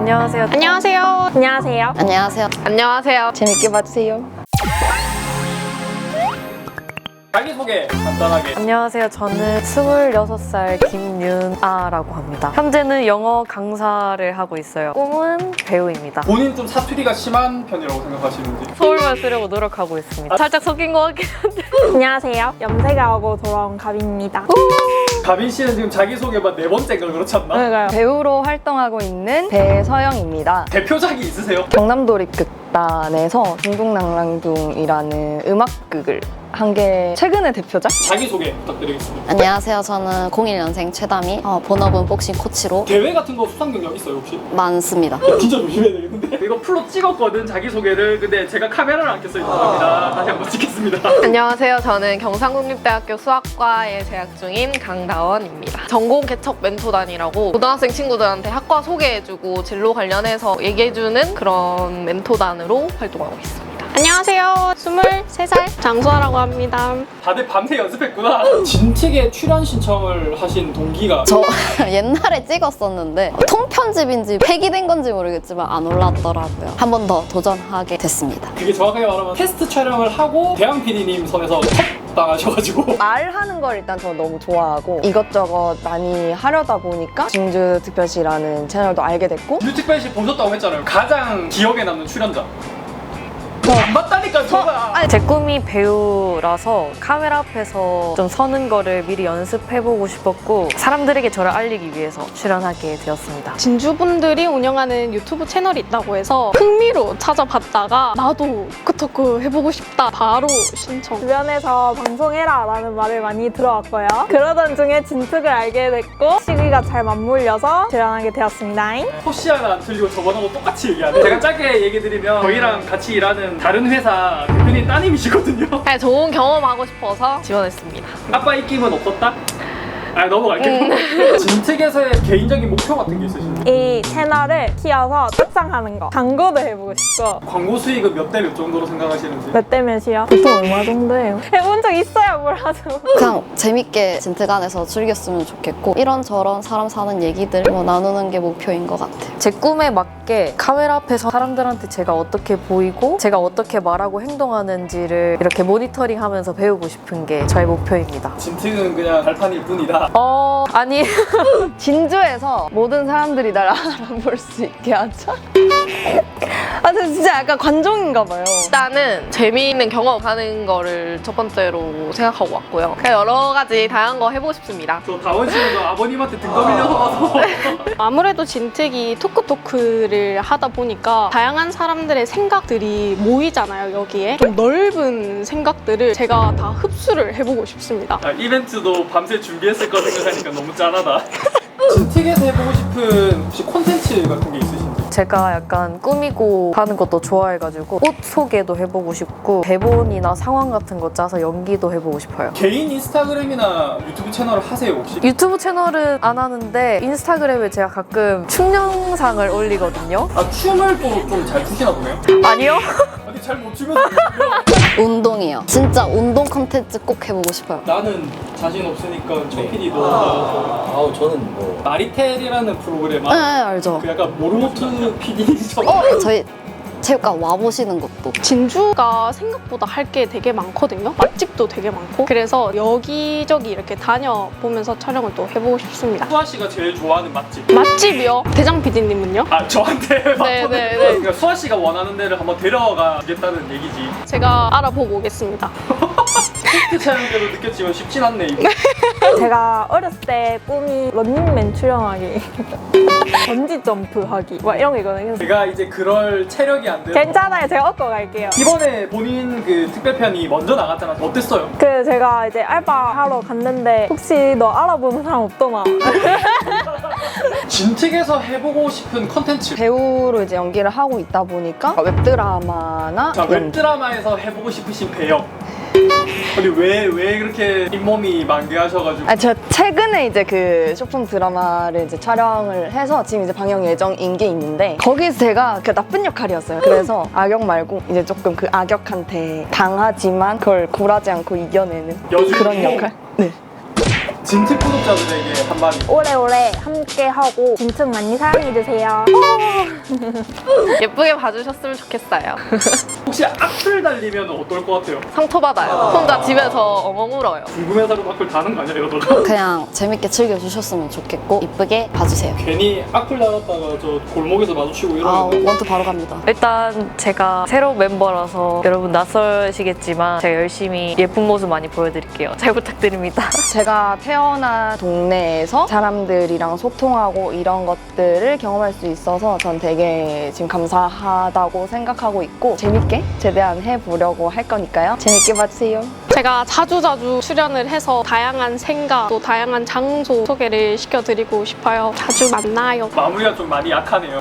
안녕하세요. 안녕하세요. 안녕하세요. 안녕하세요. 안녕하세요. 재밌게 봐주세요. 자기소개 간단하게 안녕하세요. 저는 26살 김윤아라고 합니다. 현재는 영어 강사를 하고 있어요. 꿈은 배우입니다. 본인 좀 사투리가 심한 편이라고 생각하시는지 서울말 쓰려고 노력하고 있습니다. 살짝 섞인 것 같긴 한데. 안녕하세요. 염색하고 돌아온 가빈입니다. 가빈 씨는 지금 자기소개만 네 번째인가 그렇지 않나? 그러니까요. 배우로 활동하고 있는 배서영입니다. 대표작이 있으세요? 경남도립극단에서 중국낭랑둥이라는 음악극을 한 게 최근의 대표작? 자기소개 부탁드리겠습니다 안녕하세요. 저는 01년생 최다미. 어, 본업은 복싱 코치로 대회 같은 거 수상 경력 있어요 혹시? 많습니다. 야, 진짜 조심해야 되겠는데 이거 풀로 찍었거든 자기소개를 근데 제가 카메라를 안 켰어요 죄송합니다 다시 한번 찍겠습니다 안녕하세요. 저는 경상국립대학교 수학과에 재학 중인 강다원입니다. 전공 개척 멘토단이라고 고등학생 친구들한테 학과 소개해주고 진로 관련해서 얘기해주는 그런 멘토단으로 활동하고 있습니다. 안녕하세요. 23살 장수아라고 합니다. 다들 밤새 연습했구나 진틱에 출연 신청을 하신 동기가 저 옛날에 찍었었는데 통편집인지 폐기된 건지 모르겠지만 안 올랐더라고요. 한 번 더 도전하게 됐습니다. 그게 정확하게 말하면 테스트 촬영을 하고 대양 PD님 선에서 첫 당하셔가지고 말하는 걸 일단 저 너무 좋아하고 이것저것 많이 하려다 보니까 진주특별시라는 채널도 알게 됐고 뮤직뱅시 보셨다고 했잖아요 가장 기억에 남는 출연자 저 안 봤다니까 저가 제 꿈이 배우라서 카메라 앞에서 좀 서는 거를 미리 연습해보고 싶었고 사람들에게 저를 알리기 위해서 출연하게 되었습니다. 진주분들이 운영하는 유튜브 채널이 있다고 해서 흥미로 찾아봤다가 나도 크토크 해보고 싶다. 바로 신청. 주변에서 방송해라 라는 말을 많이 들어왔고요. 그러던 중에 진특을 알게 됐고 시기가 잘 맞물려서 출연하게 되었습니다. 호시 하나 안 틀리고 저번하고 똑같이 얘기하네 제가 짧게 얘기 드리면 저희랑 같이 일하는 다른 회사 대표님 따님이시거든요 네, 좋은 경험하고 싶어서 지원했습니다. 아빠 입김은 없었다? 아 넘어갈게요 진특에서의 개인적인 목표 같은 게 있으신지 이 채널을 키워서 떡상하는 거. 광고도 해보고 싶고. 광고 수익은 몇 대 몇 정도로 생각하시는지 몇 대 몇이요? 보통 얼마 정도예요? 해본 적 있어야 뭘 하죠. 그냥 재밌게 진특안에서 즐겼으면 좋겠고 이런저런 사람 사는 얘기들 뭐 나누는 게 목표인 것 같아요. 제 꿈에 맞 게 카메라 앞에서 사람들한테 제가 어떻게 보이고 제가 어떻게 말하고 행동하는지를 이렇게 모니터링 하면서 배우고 싶은 게 저의 목표입니다. 진특은 그냥 발판일 뿐이다 어, 아니. 진주에서 모든 사람들이 날 알아볼 수 있게 하자. 아, 저 진짜 약간 관종인가 봐요. 일단은 재미있는 경험하는 거를 첫 번째로 생각하고 왔고요. 그냥 여러 가지 다양한 거 해보고 싶습니다. 저 다원 씨는 저 아버님한테 등 떠밀려서 와서 아무래도 진특이 토크토크를 하다 보니까 다양한 사람들의 생각들이 모이잖아요, 여기에. 좀 넓은 생각들을 제가 다 흡수를 해보고 싶습니다. 아, 이벤트도 밤새 준비했을 거 생각하니까 너무 짠하다 진특에서 해보고 싶은 혹시 콘텐츠 같은 게 있으신지 제가 약간 꾸미고 하는 것도 좋아해가지고 옷 소개도 해보고 싶고 대본이나 상황 같은 거 짜서 연기도 해보고 싶어요. 개인 인스타그램이나 유튜브 채널을 하세요 혹시? 유튜브 채널은 안 하는데 인스타그램에 제가 가끔 춤 영상을 올리거든요. 아 춤을 또 좀 잘 추시나 보네요 아니요? 아니 잘 못 추면서 운동이요. 진짜 운동 컨텐츠 꼭 해보고 싶어요. 나는 자신 없으니까 저 PD도 아우 저는 뭐 마리텔이라는 프로그램 네, 아, 알죠. 그 약간 모르모트 PD처럼 어, 저희 체육관 와보시는 것도 진주가 생각보다 할 게 되게 많거든요. 맛집도 되게 많고. 그래서 여기저기 이렇게 다녀보면서 촬영을 또 해보고 싶습니다. 수아 씨가 제일 좋아하는 맛집 맛집이요? 대장 PD님은요? 아 저한테 네, 네, 네. 그러니까 수아 씨가 원하는 데를 한번 데려가 주겠다는 얘기지 제가 알아보고 오겠습니다. 때도 느꼈지만 쉽진 않네 이거 제가 어렸을 때 꿈이 런닝맨 출연하기, 번지 점프하기, 막 이런 거 있거든요. 그래서 제가 이제 그럴 체력이 안 돼서 괜찮아요. 제가 얻고 갈게요. 이번에 본인 그 특별편이 먼저 나갔잖아 어땠어요? 그 제가 이제 알바 하러 갔는데 혹시 너 알아보는 사람 없더나? 진특에서 해보고 싶은 컨텐츠 배우로 이제 연기를 하고 있다 보니까 웹드라마나 자 연기. 웹드라마에서 해보고 싶으신 배역 아니 왜, 왜 그렇게 잇몸이 만개하셔가지고 아, 저 최근에 이제 그 쇼폼 드라마를 이제 촬영을 해서 지금 이제 방영 예정인 게 있는데 거기서 제가 그 나쁜 역할이었어요. 그래서 악역 말고 이제 조금 그 악역한테 당하지만 그걸 굴하지 않고 이겨내는 여주인공? 그런 역할. 네. 진트 구독자들에게 한마디. 오래오래 함께하고 진특 많이 사랑해주세요. 예쁘게 봐주셨으면 좋겠어요. 혹시 악플 달리면 어떨 것 같아요? 상처받아요. 혼자 집에서 엉엉 울어요. 궁금해서라도 악플 다는 거 아니야 이러다가? 그냥 재밌게 즐겨주셨으면 좋겠고 이쁘게 봐주세요. 괜히 악플 달았다가 저 골목에서 마주치고 아, 이러면 원투 바로 갑니다. 일단 제가 새로운 멤버라서 여러분 낯설시겠지만 제가 열심히 예쁜 모습 많이 보여드릴게요. 잘 부탁드립니다. 제가 태어난 동네에서 사람들이랑 소통하고 이런 것들을 경험할 수 있어서 전 되게 지금 감사하다고 생각하고 있고 재밌게 최대한 해보려고 할 거니까요. 재밌게 봐주세요. 제가 자주자주 출연을 해서 다양한 생각 또 다양한 장소 소개를 시켜드리고 싶어요. 자주 만나요. 마무리가 좀 많이 약하네요.